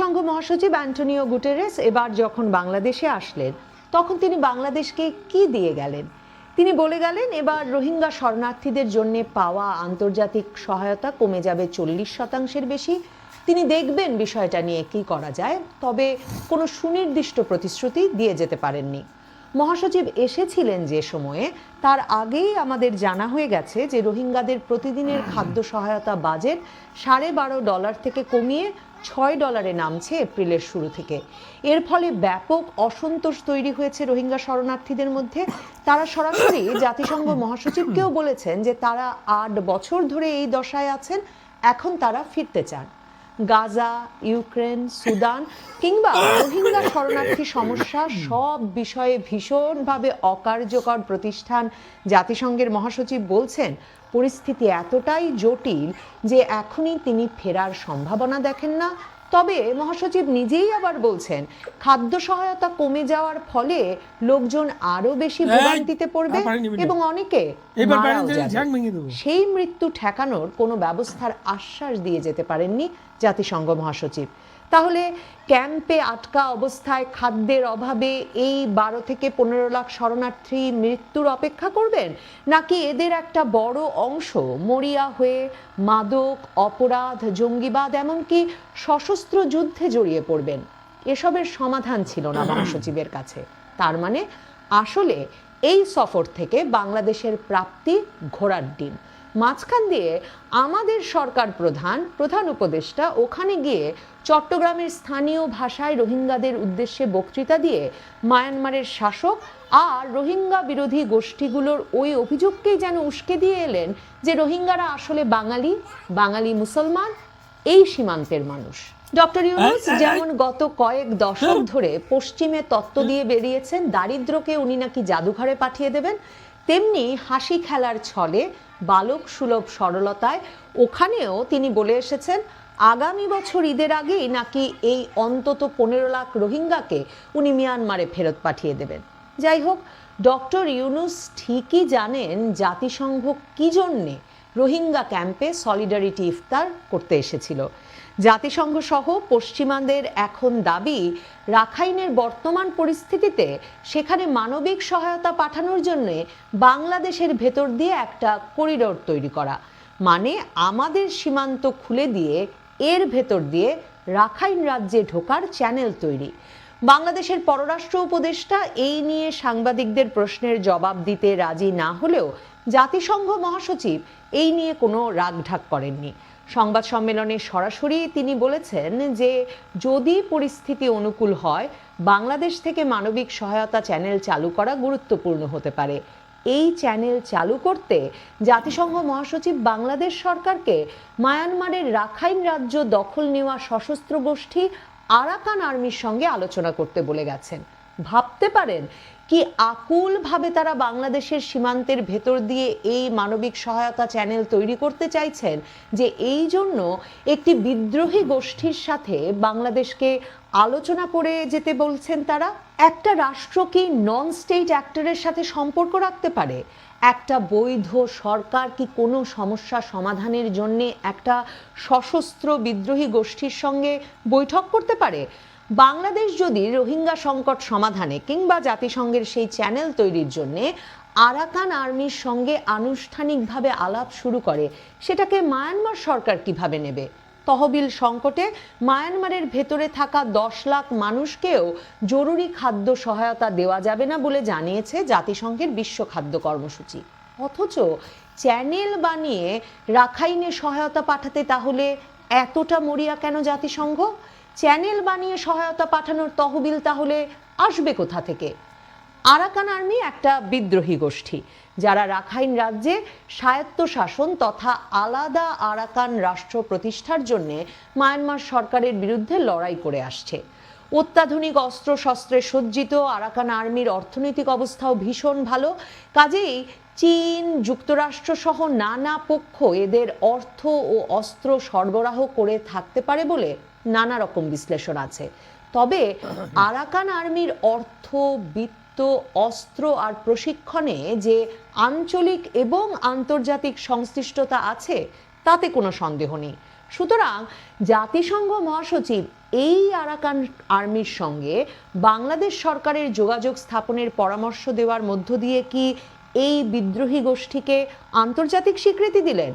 জাতিসংঘ মহাসচিব Antonio Guterres এবার যখন বাংলাদেশে আসলেন, তখন তিনি বাংলাদেশকে কি দিয়ে গেলেন? তিনি বলে গেলেন, এবার রোহিঙ্গা শরণার্থীদের জন্য পাওয়া আন্তর্জাতিক সহায়তা কমে যাবে চল্লিশ শতাংশের বেশি। তিনি দেখবেন বিষয়টা নিয়ে কি করা যায়, তবে কোনো সুনির্দিষ্ট প্রতিশ্রুতি দিয়ে যেতে পারেননি। মহাসচিব এসেছিলেন যে সময়ে, তার আগেই আমাদের জানা হয়ে গেছে যে রোহিঙ্গাদের প্রতিদিনের খাদ্য সহায়তা বাজেট সাড়ে বারো ডলার থেকে কমিয়ে ছয় ডলারে নামছে এপ্রিলের শুরু থেকে। এর ফলে ব্যাপক অসন্তোষ তৈরি হয়েছে রোহিঙ্গা শরণার্থীদের মধ্যে। তারা সরাসরি জাতিসংঘ মহাসচিবকেও বলেছেন যে তারা আট বছর ধরে এই দশায় আছেন, এখন তারা ফিরতে চান। গাজা, ইউক্রেন, সুদান কিংবা রোহিঙ্গা শরণার্থী সমস্যা সব বিষয়ে ভীষণভাবে অকার্যকর প্রতিষ্ঠান। জাতিসংঘের মহাসচিব বলছেন, পরিস্থিতি এতটাই জটিল যে এখনই তিনি ফেরার সম্ভাবনা দেখেন না। তবে মহাসচিব নিজেই আবার বলছেন খাদ্য সহায়তা কমে যাওয়ার ফলে লোকজন আরও বেশি ভোগান্তিতে পড়বে। এবং অনেকে সেই মৃত্যু ঠেকানোর কোনো ব্যবস্থার আশ্বাস দিয়ে যেতে পারেননি জাতিসংঘ মহাসচিব। তাহলে ক্যাম্পে আটকা অবস্থায় খাদ্যের অভাবে এই বারো থেকে পনেরো লাখ শরণার্থী মৃত্যুর অপেক্ষা করবেন? নাকি এদের একটা বড় অংশ মরিয়া হয়ে মাদক, অপরাধ, জঙ্গিবাদ, এমনকি সশস্ত্র যুদ্ধে জড়িয়ে পড়বেন? এসবের সমাধান ছিল না মহাসচিবের কাছে। তার মানে আসলে এই সফর থেকে বাংলাদেশের প্রাপ্তি ঘোড়ার ডিম। মাঝখান দিয়ে আমাদের সরকার প্রধান প্রধান উপদেষ্টা ওখানে গিয়ে চট্টগ্রামের স্থানীয় ভাষায় রোহিঙ্গাদের উদ্দেশ্যে বক্তৃতা দিয়ে মায়ানমারের শাসক আর রোহিঙ্গা বিরোধী গোষ্ঠীগুলোর ওই অভিযোগকেই যেন উস্কে দিয়ে এলেন যে রোহিঙ্গারা আসলে বাঙালি বাঙালি মুসলমান এই সীমান্তের মানুষ। ডক্টর ইউনুস যেমন গত কয়েক দশক ধরে পশ্চিমে তত্ত্ব দিয়ে বেরিয়েছেন দারিদ্রকে উনি নাকি জাদুঘরে পাঠিয়ে দেবেন তেমনি হাসি খেলার ছলে বালক সুলভ সরলতায়। ওখানেও তিনি বলে এসেছেন, আগামী বছর ঈদের আগেই নাকি এই অন্তত পনেরো লাখ রোহিঙ্গাকে উনি মিয়ানমারে ফেরত পাঠিয়ে দেবেন। যাই হোক, ডক্টর ইউনুস ঠিকই জানেন জাতিসংঘ কি জন্যে রোহিঙ্গা ক্যাম্পে সলিডারিটি ইফতার করতে এসেছিল। জাতিসংঘ সহ পশ্চিমাদের এখন দাবি, রাখাইনের বর্তমান পরিস্থিতিতে সেখানে মানবিক সহায়তা পাঠানোর জন্য বাংলাদেশের ভেতর দিয়ে একটা করিডোর তৈরি করা। মানে আমাদের সীমান্ত খুলে দিয়ে এর ভেতর দিয়ে রাখাইন রাজ্যে ঢোকার চ্যানেল তৈরি। বাংলাদেশের পররাষ্ট্র উপদেষ্টা এই নিয়ে সাংবাদিকদের প্রশ্নের জবাব দিতে রাজি না হলেও জাতিসংঘ মহাসচিব এই নিয়ে কোনো রাগঢাক করেননি। সংবাদ সম্মেলনে সরাসরি তিনি বলেছেন যে, যদি পরিস্থিতি অনুকূল হয়, বাংলাদেশ থেকে মানবিক সহায়তা চ্যানেল চালু করা গুরুত্বপূর্ণ হতে পারে। এই চ্যানেল চালু করতে জাতিসংঘ মহাসচিব বাংলাদেশ সরকারকে মায়ানমারের রাখাইন রাজ্য দখল নেওয়া সশস্ত্র গোষ্ঠী আরাকান আর্মির সঙ্গে আলোচনা করতে বলে গেছেন। ভাবতে পারেন কি আকুলভাবে তারা বাংলাদেশের সীমান্তের ভেতর দিয়ে এই মানবিক সহায়তা চ্যানেল তৈরি করতে চাইছেন, যে এই জন্য একটি বিদ্রোহী গোষ্ঠীর সাথে বাংলাদেশকে আলোচনা করে যেতে বলছেন তারা? একটা রাষ্ট্র কি নন স্টেট অ্যাক্টরের সাথে সম্পর্ক রাখতে পারে? একটা বৈধ সরকার কি কোনো সমস্যা সমাধানের জন্যে একটা সশস্ত্র বিদ্রোহী গোষ্ঠীর সঙ্গে বৈঠক করতে পারে? বাংলাদেশ যদি রোহিঙ্গা সংকট সমাধানে কিংবা জাতিসংঘের সেই চ্যানেল তৈরির জন্য আরাকান আর্মির সঙ্গে আনুষ্ঠানিকভাবে আলাপ শুরু করে, সেটাকে মায়ানমার সরকার কীভাবে নেবে? তহবিল সংকটে মায়ানমারের ভেতরে থাকা দশ লাখ মানুষকেও জরুরি খাদ্য সহায়তা দেওয়া যাবে না বলে জানিয়েছে জাতিসংঘের বিশ্ব খাদ্য কর্মসূচি। অথচ চ্যানেল বানিয়ে রাখাইনে সহায়তা পাঠাতে তাহলে এতটা মরিয়া কেন জাতিসংঘ? চ্যানেল বানিয়ে সহায়তা পাঠানোর তহবিল তাহলে আসবে কোথা থেকে? আরাকান আর্মি একটা বিদ্রোহী গোষ্ঠী, যারা রাখাইন রাজ্যে স্বায়ত্তশাসন তথা আলাদা আরাকান রাষ্ট্র প্রতিষ্ঠার জন্য মায়ানমার সরকারের বিরুদ্ধে লড়াই করে আসছে। অত্যাধুনিক অস্ত্র শস্ত্রে সজ্জিত আরাকান আর্মির অর্থনৈতিক অবস্থাও ভীষণ ভালো। কাজেই চীন, যুক্তরাষ্ট্র সহ নানা পক্ষ এদের অর্থ ও অস্ত্র সরবরাহ করে থাকতে পারে বলে নানা রকম বিশ্লেষণ আছে। তবে আরাকান আর্মির অর্থ, বিত্ত, অস্ত্র আর প্রশিক্ষণে যে আঞ্চলিক এবং আন্তর্জাতিক সংশ্লিষ্টতা আছে, তাতে কোনো সন্দেহ নেই। সুতরাং জাতিসংঘ মহাসচিব এই আরাকান আর্মির সঙ্গে বাংলাদেশ সরকারের যোগাযোগ স্থাপনের পরামর্শ দেওয়ার মধ্য দিয়ে কি এই বিদ্রোহী গোষ্ঠীকে আন্তর্জাতিক স্বীকৃতি দিলেন?